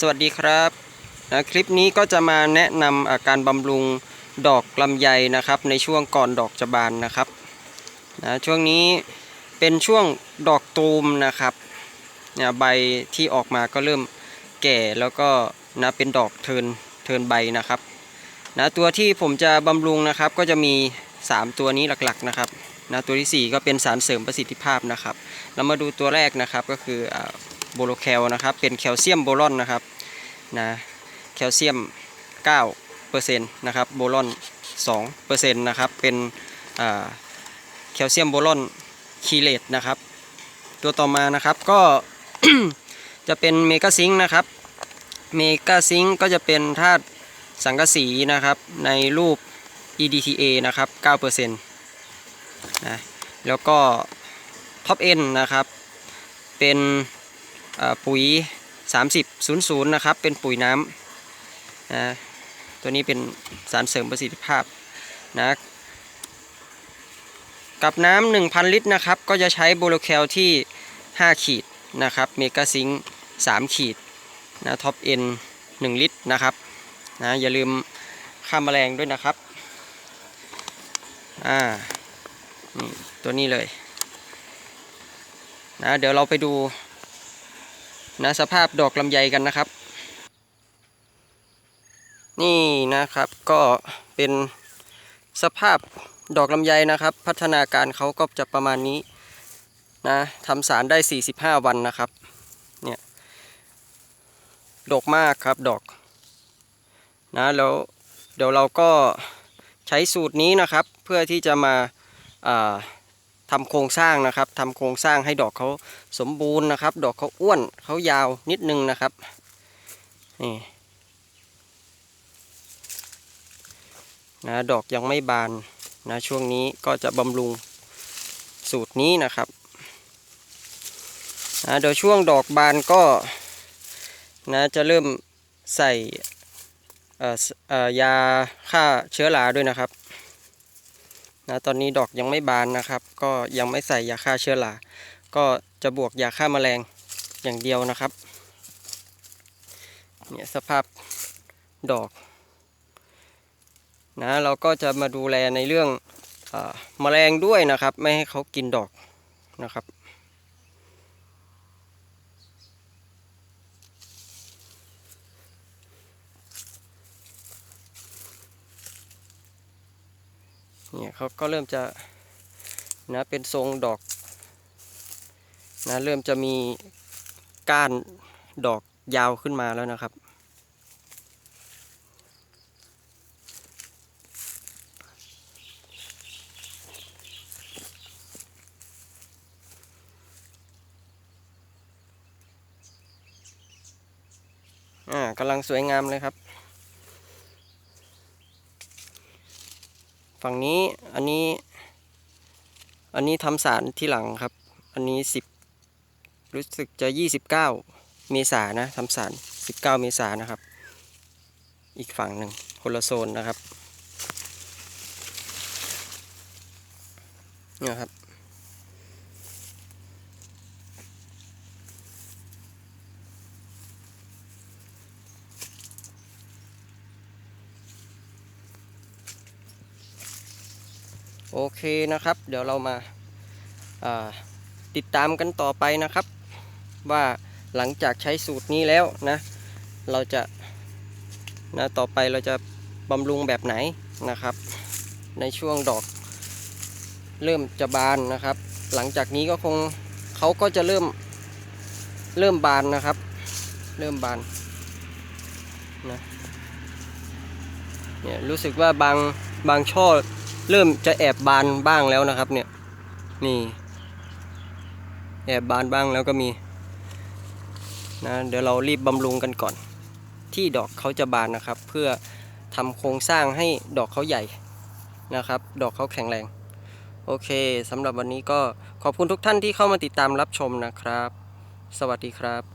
สวัสดีครับนะคลิปนี้ก็จะมาแนะนำอาการบำรุงดอกลำไยนะครับ ในช่วงก่อนดอกจะบานนะครับนะช่วงนี้เป็นช่วงดอกตูมนะครับนี่ยใบที่ออกมาก็เริ่มแก่แล้วก็นะเป็นดอกเทินเทินใบนะครับนะตัวที่ผมจะบำรุงนะครับก็จะมี 3 ตัวนี้หลักๆนะครับนะตัวทีสี่4 ก็เป็นสารเสริมประสิทธิภาพนะครับ เรามาดูตัวแรกนะครับก็คืออ โบโลแคลนะครับ เป็นแคลเซียมโบรอนนะครับนะแคลเซียม9%นะครับโบรอน2%นะครับเป็นแคลเซียมโบรอนคีเลตนะครับ ตัวต่อมานะครับก็จะเป็นเมกาซิงค์นะครับเมกาซิงค์ก็จะเป็นธาตุสังกะสีนะครับในรูป EDTA นะครับ9%นะแล้วก็ท็อปเอ็นนะครับ เป็น ปุ๋ย 3000 นะครับ เป็นปุ๋ยน้ำนะตัวนี้เป็นสารเสริมประสิทธิภาพนะกับน้ำ1,000 ลิตรนะครับ ก็จะใช้โบโลแคลที่ 5 ขีดนะครับ เมกาซิง3ขีดนะท็อปเอ็น1ลิตรนะครับนะอย่าลืมฆ่าแมลงด้วยนะครับอ่านี่ตัวนี้เลยนะเดี๋ยวเราไปดู นะสภาพดอกลำไยกันนะครับ นี่นะครับก็เป็นสภาพดอกลำไยนะครับ พัฒนาการเขาก็จะประมาณนี้นะทำสารได้ 45 วันนะครับเนี่ยดกมากครับดอกนะแล้วเดี๋ยวเราก็ใช้สูตรนี้นะครับ เพื่อที่จะมาอ่า ทำโครงสร้างนะครับทำโครงสร้างให้ดอกเขาสมบูรณ์นะครับ ดอกเขาอ้วนเขายาวนิดนึงนะครับนี่นะดอกยังไม่บานนะช่วงนี้ก็จะบำรุงสูตรนี้นะครับนะเดี๋ยวช่วงดอกบานก็นะจะเริ่มใส่เอ่อยาฆ่าเชื้อราด้วยนะครับ นะตอนนี้ดอกยังไม่บานนะครับ ก็ยังไม่ใส่ยาฆ่าเชื้อราก็จะบวกยาฆ่าแมลงอย่างเดียวนะครับเนี่ยสภาพดอกนะเราก็จะมาดูแลในเรื่องอแมลงด้วยนะครับ ไม่ให้เขากินดอกนะครับ เนี่ยเขาก็เริ่มจะนะเป็นทรงดอกนะเริ่มจะมีก้านดอกยาวขึ้นมาแล้วนะครับ อ่ากำลังสวยงามเลยครับ ฝั่งนี้อันนี้อันนี้ทำสารที่หลังครับ อันนี้สิบรู้สึกจะยี่สิบเก้าเมษานะทำสารสิบเก้าเมษานะครับ อีกฝั่งหนึ่งคนละโซนนะครับเนี่ยครับ โอเคนะครับ เดี๋ยวเรามาาติดตามกันต่อไปนะครับ ว่าหลังจากใช้สูตรนี้แล้วนะ เราจะนะต่อไปเราจะบำรุงแบบไหนนะครับ ในช่วงดอก เริ่มจะบานนะครับ หลังจากนี้ก็คงเขาก็จะเริ่มเริ่มบานนะครับ เริ่มบานนะเนี่ยรู้สึกว่าบางบางช่อ เริ่มจะแอบบานบ้างแล้วนะครับ เนี่ย นี่ แอบบานบ้างแล้วก็มี นะ เดี๋ยวเรารีบบำรุงกันก่อน ที่ดอกเขาจะบานนะครับ เพื่อทำโครงสร้างให้ดอกเขาใหญ่นะครับ ดอกเขาแข็งแรง โอเคสำหรับวันนี้ก็ขอบคุณทุกท่านที่เข้ามาติดตามรับชมนะครับ สวัสดีครับ